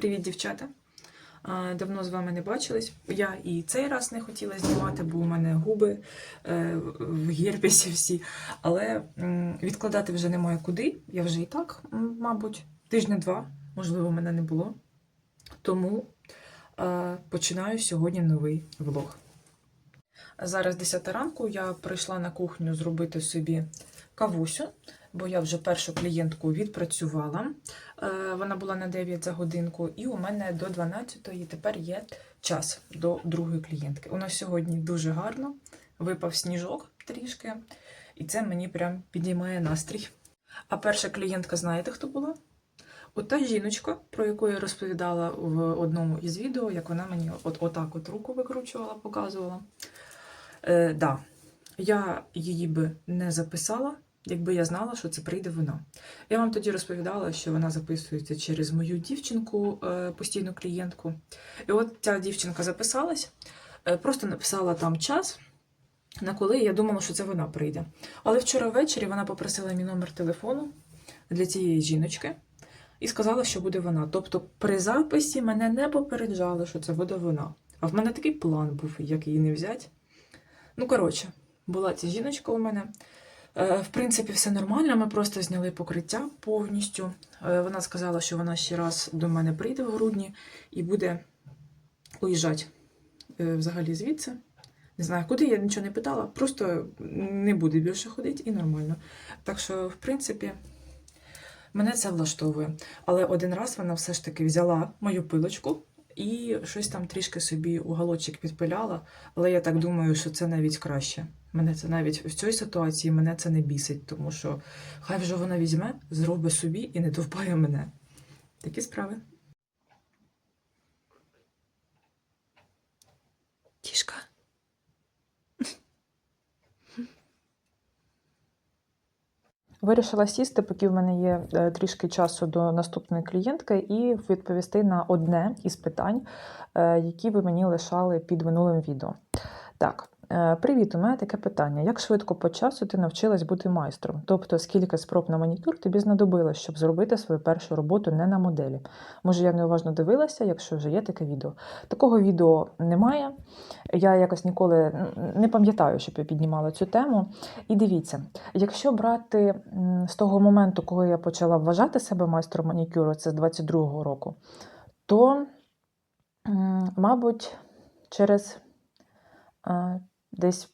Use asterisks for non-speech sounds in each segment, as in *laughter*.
Привіт, дівчата! Давно з вами не бачились. Я і цей раз не хотіла знімати, бо у мене губи е, в герпесі всі. Але відкладати вже немає куди. Я вже і так, мабуть, тижня-два, можливо, мене не було. Тому е, починаю сьогодні новий влог. Зараз 10 ранку я прийшла на кухню зробити собі кавусю, бо я вже першу клієнтку відпрацювала. Е, Вона була на 9 за годинку, і у мене до 12 тепер є час до другої клієнтки. У нас сьогодні дуже гарно, випав сніжок трішки, і це мені прям підіймає настрій. А перша клієнтка, знаєте, хто була? Ота жіночка, про яку я розповідала в одному із відео, як вона мені от отак от руку викручувала, показувала. Е, да, я її би не записала, якби я знала, що це прийде вона. Я вам тоді розповідала, що вона записується через мою дівчинку, е, постійну клієнтку. І от ця дівчинка записалась, е, просто написала там час, на коли я думала, що це вона прийде. Але вчора ввечері вона попросила мій номер телефону для цієї жіночки і сказала, що буде вона. Тобто при записі мене не попереджали, що це буде вона. А в мене такий план був, як її не взяти. Ну, коротше, була ця жіночка у мене. Е, В принципі, все нормально. Ми просто зняли покриття повністю. Е, Вона сказала, що вона ще раз до мене прийде в грудні і буде уїжджати е, взагалі звідси. Не знаю, куди я нічого не питала, просто не буде більше ходити і нормально. Так що, в принципі, мене це влаштовує. Але один раз вона все ж таки взяла мою пилочку і щось там трішки собі уголочок підпиляла. Але я так думаю, що це навіть краще. Мене це навіть в цій ситуації мене це не бісить, тому що хай вже вона візьме, зробить собі і не довбає мене. Такі справи. Тішка. Вирішила сісти, поки в мене є е, трішки часу до наступної клієнтки, і відповісти на одне із питань, е, які ви мені лишали під минулим відео. Так, привіт, у мене таке питання. Як швидко по часу ти навчилась бути майстром? Тобто, скільки спроб на манікюр тобі знадобилось, щоб зробити свою першу роботу не на моделі? Може, я неуважно дивилася, якщо вже є таке відео. Такого відео немає. Я якось ніколи не пам'ятаю, щоб я піднімала цю тему. І дивіться, якщо брати з того моменту, коли я почала вважати себе майстром манікюру, це з 22-го року, то, мабуть, через е, десь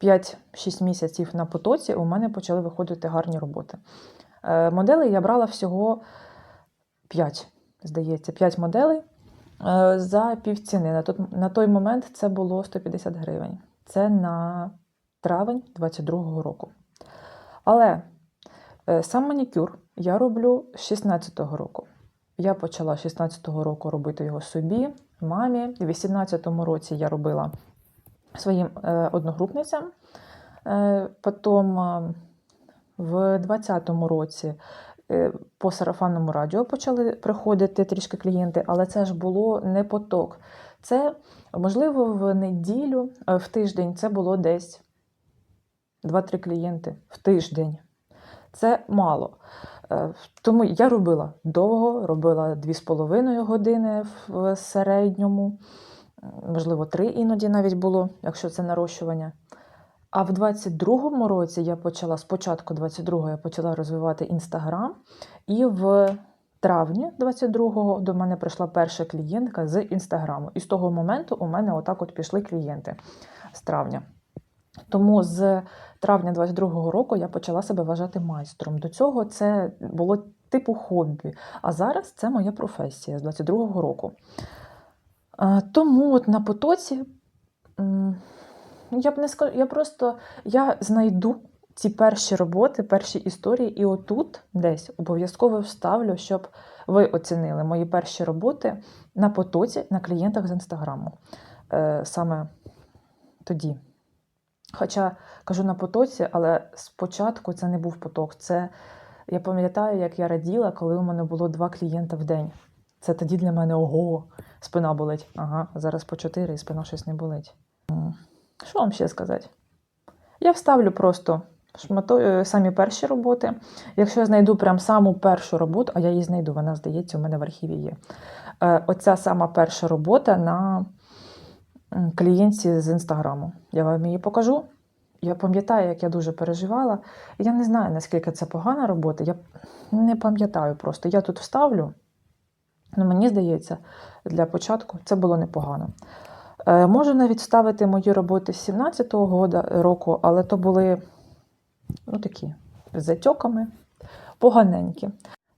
5-6 місяців на потоці у мене почали виходити гарні роботи. Е, Моделей я брала всього 5, здається, 5 моделей е, за півціни. На, той момент це було 150 гривень. Це на травень 22-го року. Але е, сам манікюр я роблю з 16-го року. Я почала 16-го року робити його собі, мамі. У 18-му році я робила своїм е, одногрупницям. Е, потім е, в 20-му році по сарафанному радіо почали приходити трішки клієнти, але це ж було не поток. Це, можливо, в неділю, в тиждень це було десь 2-3 клієнти в тиждень. Це мало. Тому я робила довго, робила 2,5 години в середньому, можливо, 3 іноді навіть було, якщо це нарощування. А в 22-му році я почала, спочатку 22-го я почала розвивати Інстаграм, і в травні 22-го до мене прийшла перша клієнтка з Інстаграму. І з того моменту у мене отак от пішли клієнти з травня. Тому з травня 22-го року я почала себе вважати майстром. До цього це було типу хобі. А зараз це моя професія з 22-го року. Тому от на потоці я б не скажу, я просто я знайду ці перші роботи, перші історії, і отут десь обов'язково вставлю, щоб ви оцінили мої перші роботи на потоці на клієнтах з інстаграму. Е, Саме тоді. Хоча кажу на потоці, але спочатку це не був поток. Це я пам'ятаю, як я раділа, коли у мене було два клієнта в день. Це тоді для мене ого, спина болить. Ага, зараз по чотири і спина щось не болить. Що вам ще сказати? Я вставлю просто шмато... е, самі перші роботи. Якщо я знайду прям саму першу роботу, а я її знайду, вона здається, у мене в архіві є. Е, Оця сама перша робота на клієнтці з інстаграму. Я вам її покажу. Я пам'ятаю, як я дуже переживала. Я не знаю, наскільки це погана робота. Я не пам'ятаю просто. Я тут вставлю. Ну, мені здається, для початку це було непогано. Е, можу навіть вставити мої роботи з 17-го року, але то були ну, такі затьоками, поганенькі.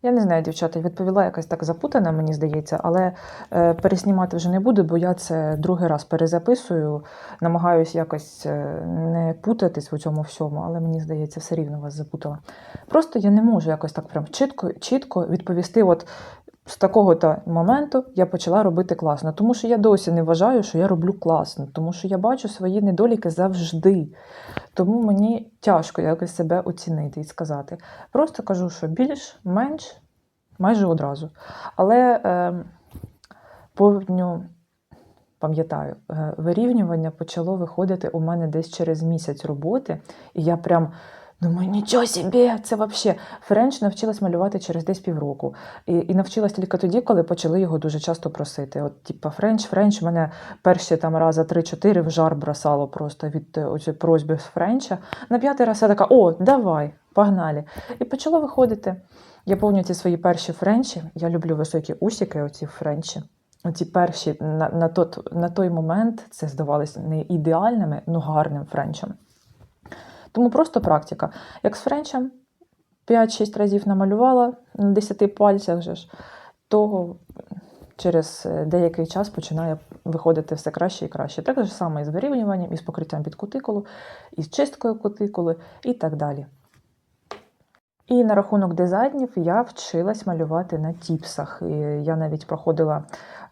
Я не знаю, дівчата, відповіла якась так запутана, мені здається, але е, переснімати вже не буду, бо я це другий раз перезаписую, намагаюся якось е, не путатись у цьому всьому, але мені здається, все рівно вас запутала. Просто я не можу якось так прям чітко, чітко відповісти, от з такого-то моменту я почала робити класно, тому що я досі не вважаю, що я роблю класно, тому що я бачу свої недоліки завжди. Тому мені тяжко якось себе оцінити і сказати. Просто кажу, що більш-менш майже одразу. Але е, повню, пам'ятаю, е, вирівнювання почало виходити у мене десь через місяць роботи, і я прям. Думаю, нічого собі, це взагалі. Френч навчилась малювати через десь півроку. І, і навчилась тільки тоді, коли почали його дуже часто просити. От, типа, Френч, Френч, мене перші там рази 3-4 в жар бросало просто від е, оцієї просьби з Френча. На п'ятий раз я така: о, давай, погнали. І почало виходити. Я пам'ятаю ці свої перші френчі. Я люблю високі усіки, оці френчі. Оці перші на, на, тот, на той момент це здавалося не ідеальними, ну гарним френчем. Тому просто практика. Як з френчем 5-6 разів намалювала на 10 пальцях, же ж, то через е, деякий час починає виходити все краще і краще. Так же саме і з вирівнюванням, і з покриттям під кутикулу, і з чисткою кутикули, і так далі. І на рахунок дизайнів я вчилась малювати на тіпсах. І я навіть проходила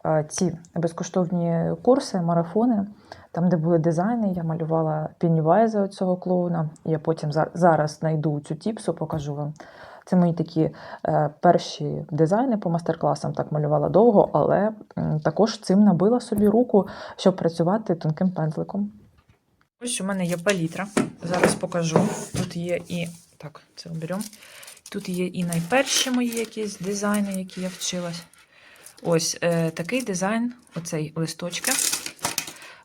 е, ці безкоштовні курси, марафони, там, де були дизайни, я малювала Пеннівайза цього клоуна. Я потім зараз знайду цю тіпсу, покажу вам. Це мої такі е, перші дизайни по мастер-класам. Так малювала довго, але також цим набила собі руку, щоб працювати тонким пензликом. Ось у мене є палітра. Зараз покажу. Тут є і. Так, це оберемо. Тут є і найперші мої якісь дизайни, які я вчилась. Ось е, такий дизайн, оцей листочки.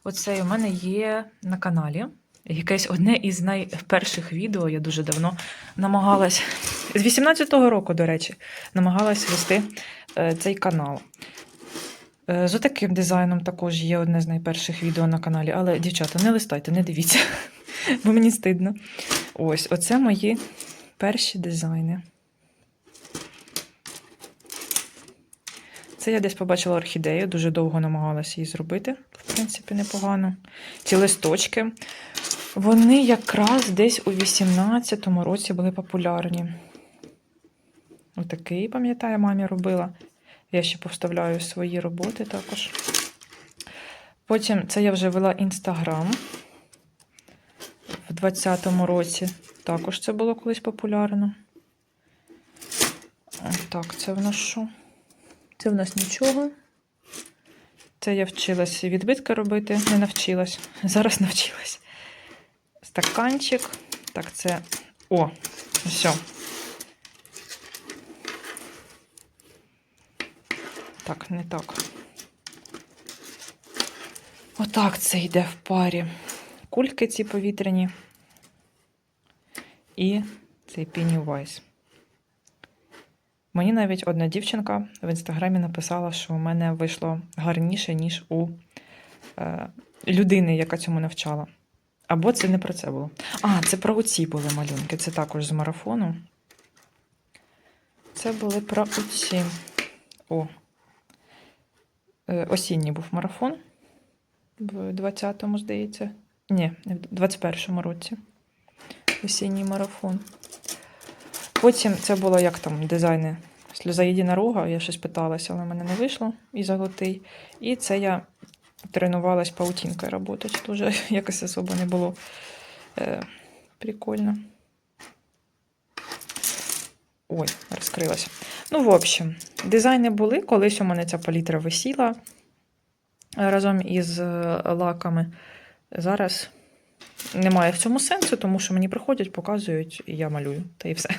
Оцей у мене є на каналі. Якесь одне із найперших відео, я дуже давно намагалась, з 18-го року, до речі, намагалась вести е, цей канал. Е, З таким дизайном також є одне з найперших відео на каналі. Але, дівчата, не листайте, не дивіться, *laughs* бо мені стидно. Ось, оце мої перші дизайни. Це я десь побачила орхідею, дуже довго намагалася її зробити. В принципі, непогано. Ці листочки. Вони якраз десь у 18-му році були популярні. Отакий, пам'ятаю, мамі робила. Я ще повставляю свої роботи також. Потім це я вже вела Інстаграм в 20-му році. Також це було колись популярно. Так, це в нас? Це в нас нічого. Це я вчилась відбитки робити, не навчилась. Зараз навчилась. Стаканчик. Так, це. О, все. Так, не так. Отак це йде в парі. Кульки ці повітряні. І цей Pennywise. Мені навіть одна дівчинка в інстаграмі написала, що у мене вийшло гарніше, ніж у е, людини, яка цьому навчала. Або це не про це було. А, це про оці були малюнки. Це також з марафону. Це були про оці. О. Е, Осінній був марафон в 20-му, здається. Ні, в 21-му році. Осінній марафон. Потім це було як там дизайни сльоза єдинорога, я щось питалася, але в мене не вийшло і золотий. І це я тренувалась паутінкою працювати. Дуже *laughs* якось особо не було е, прикольно. Ой, розкрилася. Ну, в общем, дизайни були. Колись у мене ця палітра висіла разом із е, лаками. Зараз немає в цьому сенсу, тому що мені приходять, показують, і я малюю, та і все.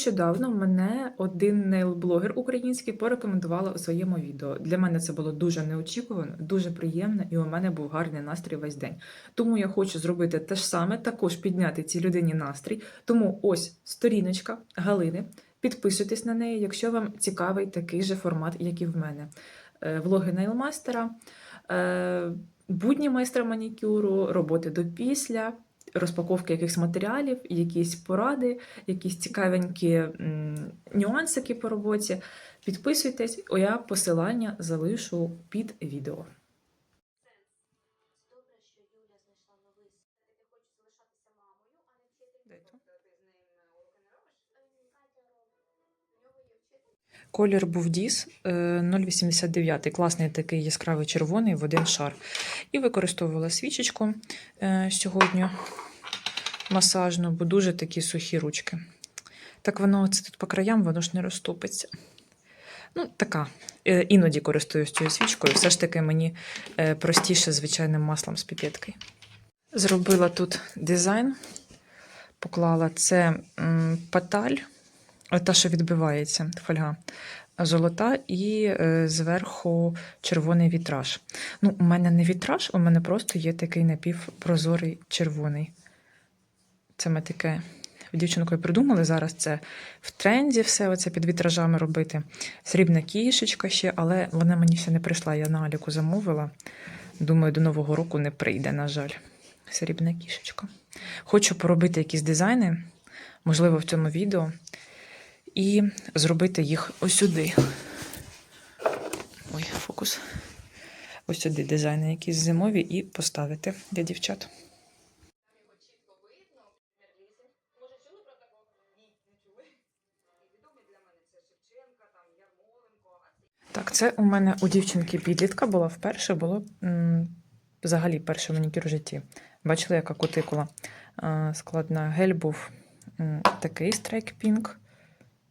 Нещодавно мене один нейл-блогер український порекомендувала у своєму відео. Для мене це було дуже неочікувано, дуже приємно, і у мене був гарний настрій весь день. Тому я хочу зробити те ж саме, також підняти цій людині настрій. Тому ось сторіночка Галини. Підписуйтесь на неї, якщо вам цікавий такий же формат, як і в мене. Е, Влоги нейлмастера, е, будні майстра манікюру, роботи до після, розпаковки якихось матеріалів, якісь поради, якісь цікавенькі нюансики по роботі. Підписуйтесь, я посилання залишу під відео. Колір був Діс е, 0,89, класний такий яскравий червоний в один шар. І використовувала свічечку е, сьогодні масажну, бо дуже такі сухі ручки. Так воно це тут по краям, воно ж не розтопиться. Ну, така. Е, Іноді користуюсь цією свічкою. Все ж таки мені простіше звичайним маслом з піпеткою. Зробила тут дизайн, поклала це паталь, та, що відбивається, фольга золота, і е, зверху червоний вітраж. Ну, у мене не вітраж, у мене просто є такий напівпрозорий червоний. Це ми таке дівчинкою придумали. Зараз це в тренді все оце під вітражами робити. Срібна кішечка ще, але вона мені ще не прийшла. Я на Аліку замовила. Думаю, до Нового року не прийде, на жаль. Срібна кішечка. Хочу поробити якісь дизайни, можливо, в цьому відео, і зробити їх ось сюди. Ой, фокус. Ось сюди дизайни якісь зимові і поставити для дівчат. Так, це у мене у дівчинки підлітка була вперше, було м, взагалі перший манікюр в житті. Бачили, яка кутикула складна. Гель був такий страйк пінк.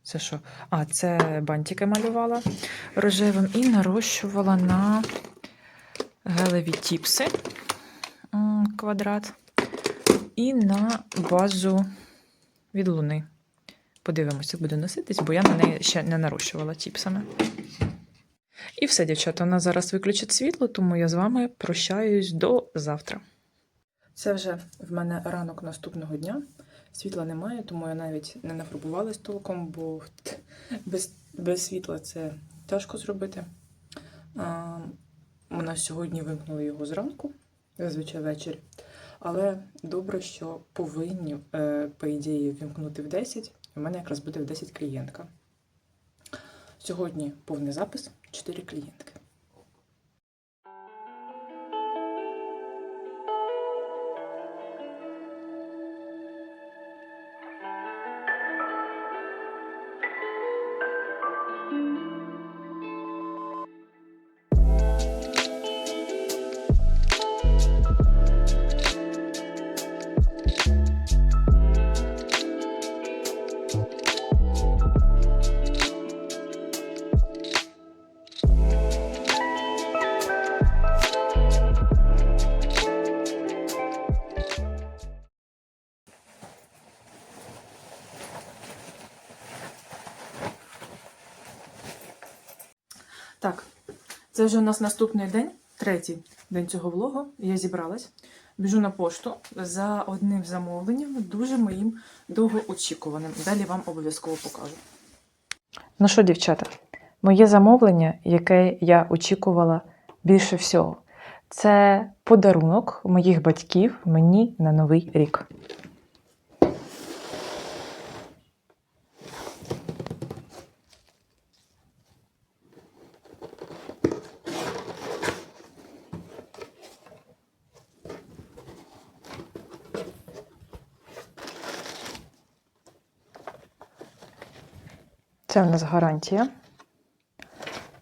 Це що? А, це бантики малювала рожевим і нарощувала на гелеві тіпси квадрат і на базу від луни. Подивимося, як буде носитись, бо я на неї ще не нарощувала тіпсами. І все, дівчата, нас зараз виключить світло, тому я з вами прощаюсь до завтра. Це вже в мене ранок наступного дня. Світла немає, тому я навіть не нафарбувалась толком, бо без, без світла це тяжко зробити. А, у нас сьогодні вимкнули його зранку, зазвичай ввечері. Але добре, що повинні, е, по ідеї, вімкнути в 10. У мене якраз буде в 10 клієнтка. Сьогодні повний запис 4 клієнтки. Так, це вже у нас наступний день, третій день цього влогу. Я зібралась, біжу на пошту за одним замовленням, дуже моїм довгоочікуваним. Далі вам обов'язково покажу. Ну що, дівчата, моє замовлення, яке я очікувала більше всього, це подарунок моїх батьків мені на новий рік. Це в нас гарантія.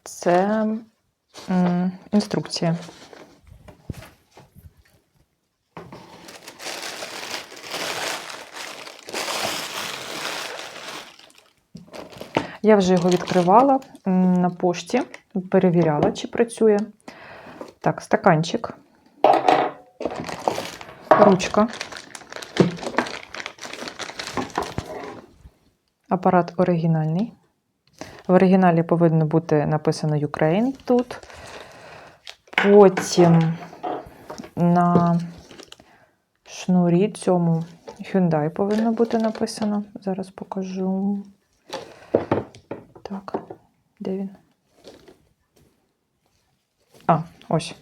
Це інструкція. Я вже його відкривала на пошті, перевіряла, чи працює. Так, стаканчик, ручка, Апарат оригінальний. В оригіналі повинно бути написано Ukraine тут. Потім на шнурі цьому Hyundai повинно бути написано. Зараз покажу. Так, де він? А, ось.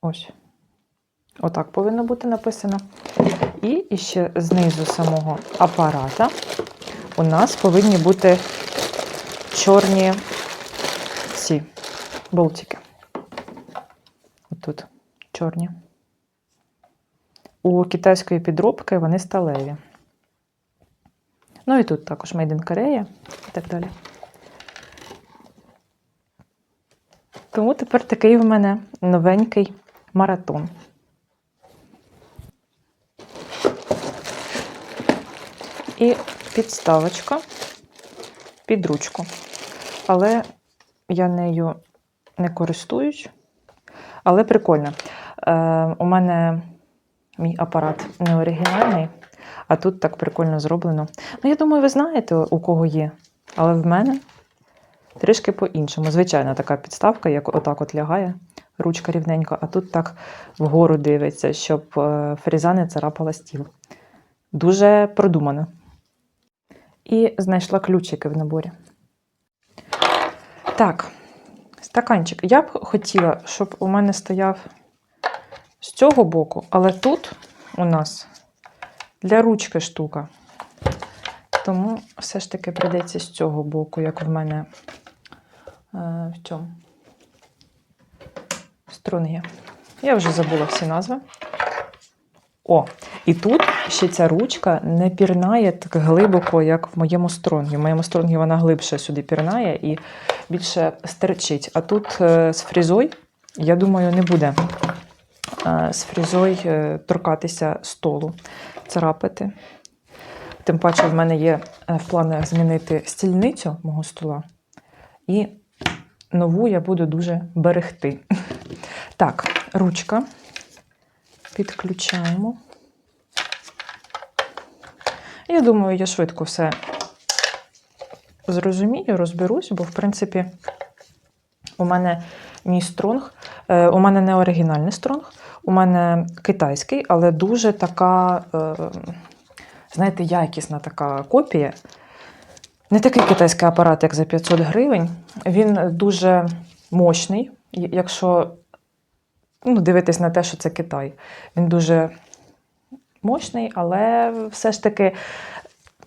Ось. Отак повинно бути написано. І ще знизу самого апарата у нас повинні бути чорні ці болтики. Отут чорні. У китайської підробки вони сталеві. Ну і тут також Made in Korea і так далі. Тому тепер такий в мене новенький маратон. І підставочка під ручку. Але я нею не користуюсь. Але прикольно. Е, у мене мій апарат не оригінальний, а тут так прикольно зроблено. Ну, я думаю, ви знаєте, у кого є. Але в мене трішки по-іншому. Звичайна така підставка, як отак от лягає, ручка рівненька, а тут так вгору дивиться, щоб е, фріза не царапала стіл. Дуже продумано. І знайшла ключики в наборі. Так, стаканчик. Я б хотіла, щоб у мене стояв з цього боку, але тут у нас для ручки штука. Тому все ж таки прийдеться з цього боку, як в мене е, в цьому струнгі. Я вже забула всі назви. О, і тут ще ця ручка не пірнає так глибоко, як в моєму стронгі. В моєму стронгі вона глибше сюди пірнає і більше стерчить. А тут е, з фрізою, я думаю, не буде е, з фрізою е, торкатися столу, царапати. Тим паче, в мене є в планах змінити стільницю мого стола. І нову я буду дуже берегти. *laughs* Так, ручка. Підключаємо. Я думаю, я швидко все зрозумію, розберусь, бо, в принципі, у мене мій стронг, е, у мене не оригінальний стронг, у мене китайський, але дуже така, е, знаєте, якісна така копія. Не такий китайський апарат, як за 500 гривень. Він дуже мощний, якщо ну, дивитись на те, що це Китай. Він дуже мощний, але все ж таки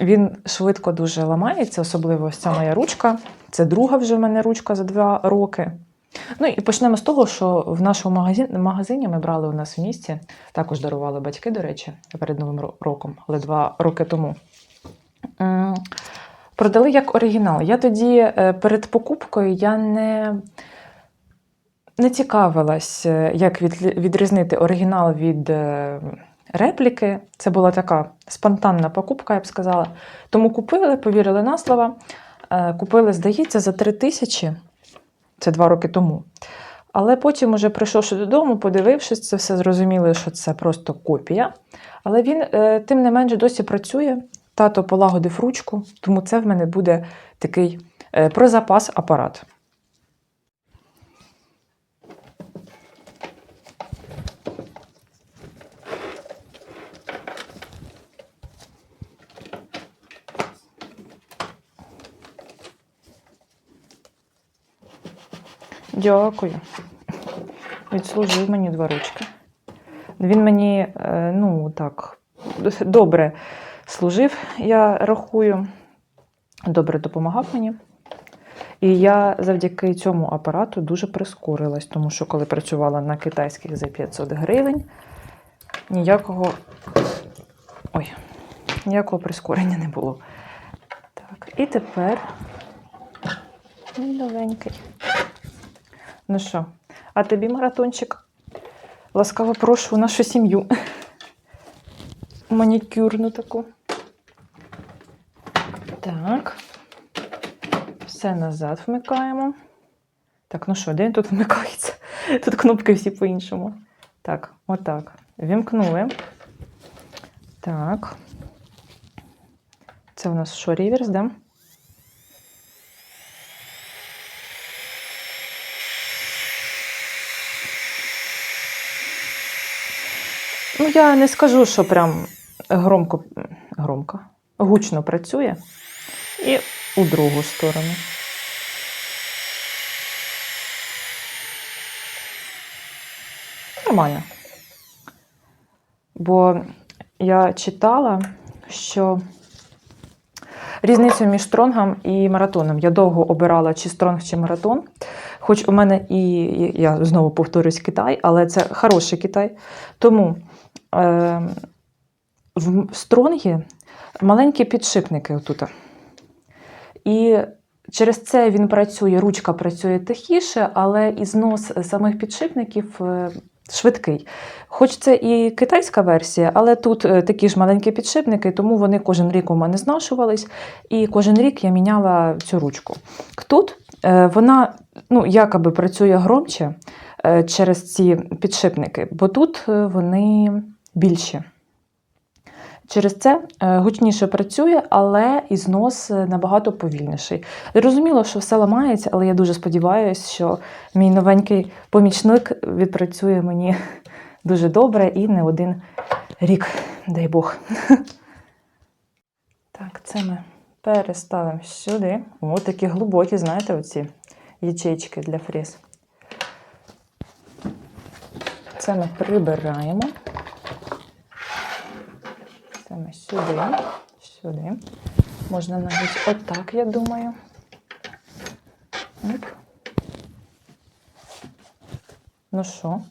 він швидко дуже ламається, особливо ось ця моя ручка. Це друга вже в мене ручка за два роки. Ну і почнемо з того, що в нашому магазині, магазині ми брали у нас в місті, також дарували батьки, до речі, перед Новим роком, але два роки тому. Продали як оригінал. Я тоді е, перед покупкою я не, не цікавилась, е, як від, відрізнити оригінал від е, репліки. Це була така спонтанна покупка, я б сказала. Тому купили, повірили на слова. Е, Купили, здається, за 3 тисячі. Це два роки тому. Але потім, уже прийшовши додому, подивившись, це все зрозуміли, що це просто копія. Але він, е, тим не менш, досі працює. Тато полагодив ручку, тому це в мене буде такий е, про запас апарат. Дякую. Відслужив мені два ручки. Він мені, е, ну так, добре служив, я рахую, добре допомагав мені. І я завдяки цьому апарату дуже прискорилась, тому що коли працювала на китайських за 500 гривень, ніякого, ой, ніякого прискорення не було. Так, і тепер мій новенький. Ну що, а тобі маратончик? Ласкаво прошу нашу сім'ю. Манікюрну таку. Так. Все назад вмикаємо. Так, ну що, де він тут вмикається? *laughs* Тут кнопки всі по-іншому. Так, отак. Вімкнули. Так. Це у нас що, реверс, да? Ну, я не скажу, що прям громко, громко, гучно працює. І у другу сторону. Нормально. Бо я читала, що різницю між стронгом і маратоном. Я довго обирала чи стронг, чи маратон. Хоч у мене і я знову повторюсь Китай, але це хороший Китай. Тому в стронгі маленькі підшипники отут. І через це він працює, ручка працює тихіше, але і знос самих підшипників е, швидкий. Хоч це і китайська версія, але тут е, такі ж маленькі підшипники, тому вони кожен рік у мене знашувались, і кожен рік я міняла цю ручку. Тут е, вона ну, якоби працює громче через ці підшипники, бо тут вони більші. Через це е, гучніше працює, але і знос е, набагато повільніший. Зрозуміло, що все ламається, але я дуже сподіваюся, що мій новенький помічник відпрацює мені *laughs* дуже добре і не один рік, дай Бог. *laughs* Так, це ми переставимо сюди. О, такі глибокі, знаєте, оці ячейки для фріз. Це ми прибираємо. Ми сюди, сюди. Можна навіть отак, я думаю. Оп. Ну що,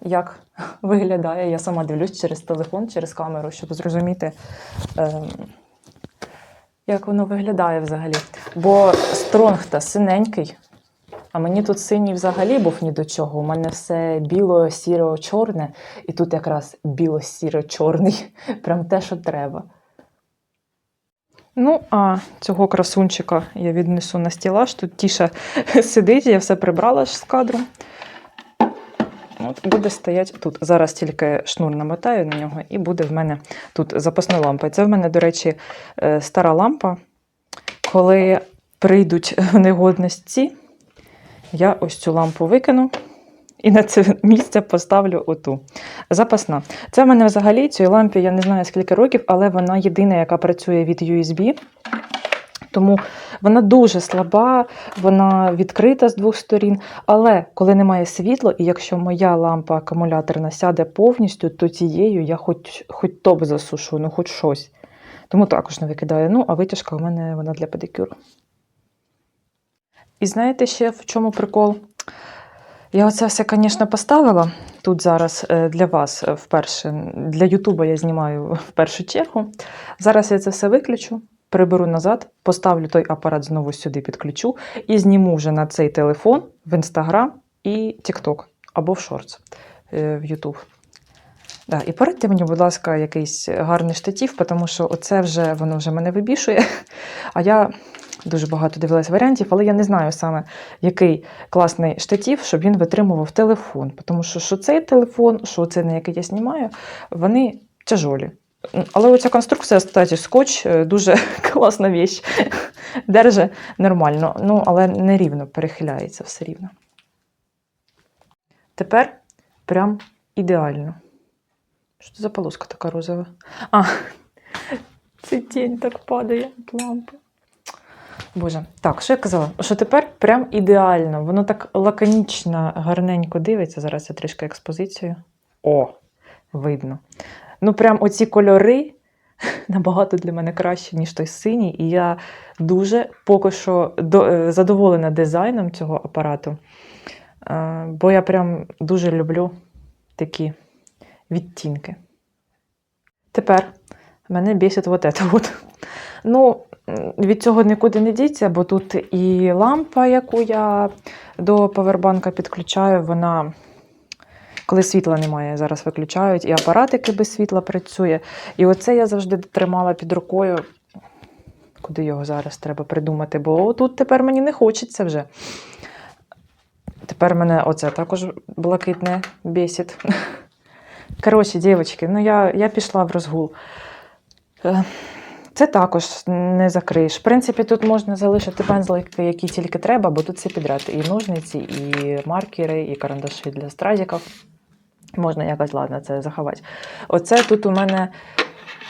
як виглядає? Я сама дивлюсь через телефон, через камеру, щоб зрозуміти, ем, як воно виглядає взагалі. Бо стронг та синенький, а мені тут синій взагалі був ні до чого. У мене все біло-сіро-чорне, і тут якраз біло-сіро-чорний. *laughs* Прям те, що треба. Ну, а цього красунчика я віднесу на стілаж. Тут тіша *laughs* сидить, я все прибрала ж з кадру. От буде стояти тут. Зараз тільки шнур намотаю на нього, і буде в мене тут запасна лампа. Це в мене, до речі, е, стара лампа. Коли прийдуть ці, я ось цю лампу викину і на це місце поставлю оту. Запасна. Це в мене взагалі цій лампі, я не знаю скільки років, але вона єдина, яка працює від USB. Тому вона дуже слаба, вона відкрита з двох сторін. Але коли немає світла, і якщо моя лампа акумуляторна сяде повністю, то цією я хоч, хоч топ засушу, ну хоч щось. Тому також не викидаю. Ну, а витяжка у мене вона для педикюру. І знаєте ще в чому прикол? Я оце все, звісно, поставила тут зараз е, для вас е, вперше. Для Ютуба я знімаю в першу чергу. Зараз я це все виключу, приберу назад, поставлю той апарат знову сюди підключу і зніму вже на цей телефон в Інстаграм і TikTok або в Шортс е, в Ютуб. Да, і порадьте мені, будь ласка, якийсь гарний штатив, тому що оце вже воно вже мене вибішує. *laughs* А я дуже багато дивилась варіантів, але я не знаю саме, який класний штатив, щоб він витримував телефон. Тому що що цей телефон, що це на який я знімаю, вони тяжолі. Але оця конструкція, кстати, скотч е, дуже *laughs* класна віч. Держи нормально, ну, але не рівно перехиляється все рівно. Тепер прям ідеально. Що це за полоска така розова? А, *laughs* це тінь так падає від лампи. Боже, так, що я казала? Що тепер прям ідеально. Воно так лаконічно, гарненько дивиться. Зараз я трішки експозицію. О, видно. Ну, прям оці кольори *laughs* набагато для мене краще, ніж той синій. І я дуже поки що е, задоволена дизайном цього апарату. Е, Бо я прям дуже люблю такі відтінки. Тепер мене бісить от. От. Ну, від цього нікуди не діться, бо тут і лампа, яку я до павербанка підключаю, вона. Коли світла немає, зараз виключають, і апарат, який без світла працює. І оце я завжди тримала під рукою. Куди його зараз треба придумати? Бо тут тепер мені не хочеться вже. Тепер мене оце також блакитне бісить. *laughs* Коротше, дівчатки, ну я, я пішла в розгул. Це також не закриєш. В принципі, тут можна залишити пензлики, які тільки треба, бо тут все підряд. І ножниці, і маркери, і карандаші для стразиків. Можна якось, ладно, це заховати. Оце тут у мене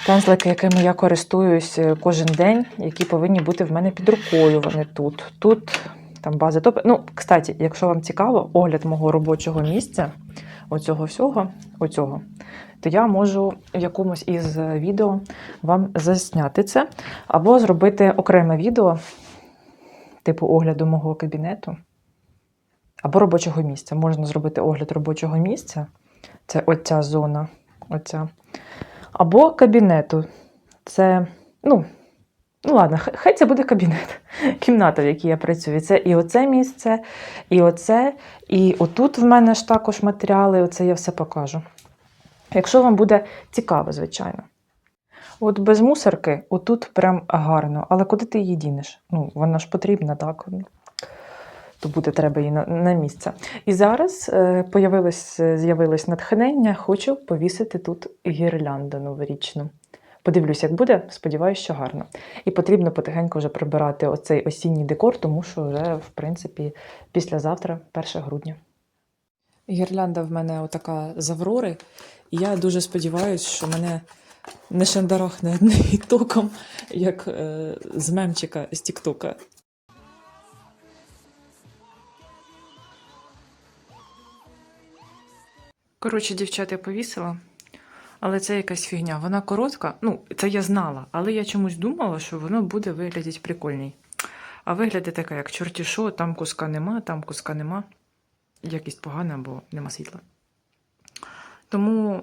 пензлики, якими я користуюсь е, кожен день, які повинні бути в мене під рукою. Вони тут. Тут там бази топ. Ну, кстати, якщо вам цікаво, огляд мого робочого місця, оцього всього, оцього, то я можу в якомусь із е, відео вам засняти це, або зробити окреме відео, типу огляду мого кабінету, або робочого місця. Можна зробити огляд робочого місця, це оця зона, оця. Або кабінету. Це, ну, ну ладно, хай- це буде кабінет, *laughs* кімната, в якій я працюю. Це і оце місце, і оце, і отут в мене ж також матеріали, оце я все покажу. Якщо вам буде цікаво, звичайно. От без мусорки, отут прям гарно. Але куди ти її дінеш? Ну, вона ж потрібна, так? То буде треба її на, на місце. І зараз е, е, з'явилось натхнення, хочу повісити тут гірлянду новорічну. Подивлюсь, як буде, сподіваюся, що гарно. І потрібно потихеньку вже прибирати оцей осінній декор, тому що вже, в принципі, післязавтра, 1 грудня. Гірлянда в мене отака з Аврори, і я дуже сподіваюся, що мене не шандарахне одним *laughs* током, як е, з мемчика з Тіктока. Коротше, дівчат, я повісила, але це якась фігня. Вона коротка, ну, це я знала, але я чомусь думала, що воно буде виглядати прикольний. А виглядає таке, як чорті що, там куска нема, там куска нема. Якість погана, бо нема світла. Тому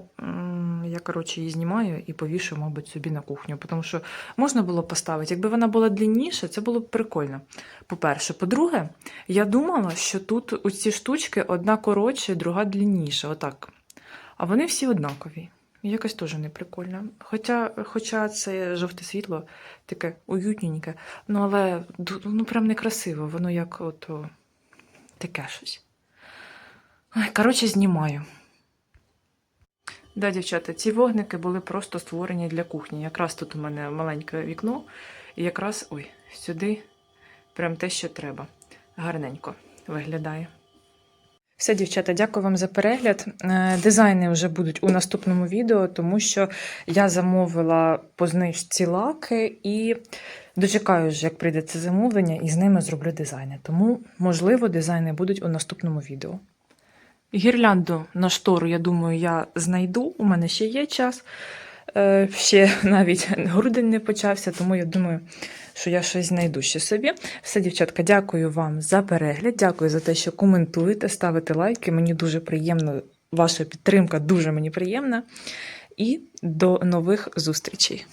я, коротше, її знімаю і повішу, мабуть, собі на кухню. Тому що можна було поставити. Якби вона була длинніша, це було б прикольно. По-перше. По-друге, я думала, що тут у ці штучки одна коротша, друга длинніша. Отак. А вони всі однакові. Якось теж не прикольно. Хоча, хоча це жовте світло, таке уютненьке, ну але ну прям некрасиво, воно як от таке щось. Коротше, знімаю. Да, дівчата, ці вогники були просто створені для кухні. Якраз тут у мене маленьке вікно, і якраз ой, сюди прям те, що треба. Гарненько виглядає. Все, дівчата, дякую вам за перегляд. Е, Дизайни вже будуть у наступному відео, тому що я замовила по знижці лаки і дочекаю, ж, як прийде це замовлення, і з ними зроблю дизайни. Тому, можливо, дизайни будуть у наступному відео. Гірлянду на штору, я думаю, я знайду. У мене ще є час. Е, Ще *laughs* навіть грудень не почався, тому я думаю, що я щось знайду ще собі. Все, дівчатка, дякую вам за перегляд. Дякую за те, що коментуєте, ставите лайки. Мені дуже приємно, ваша підтримка дуже мені приємна. І до нових зустрічей.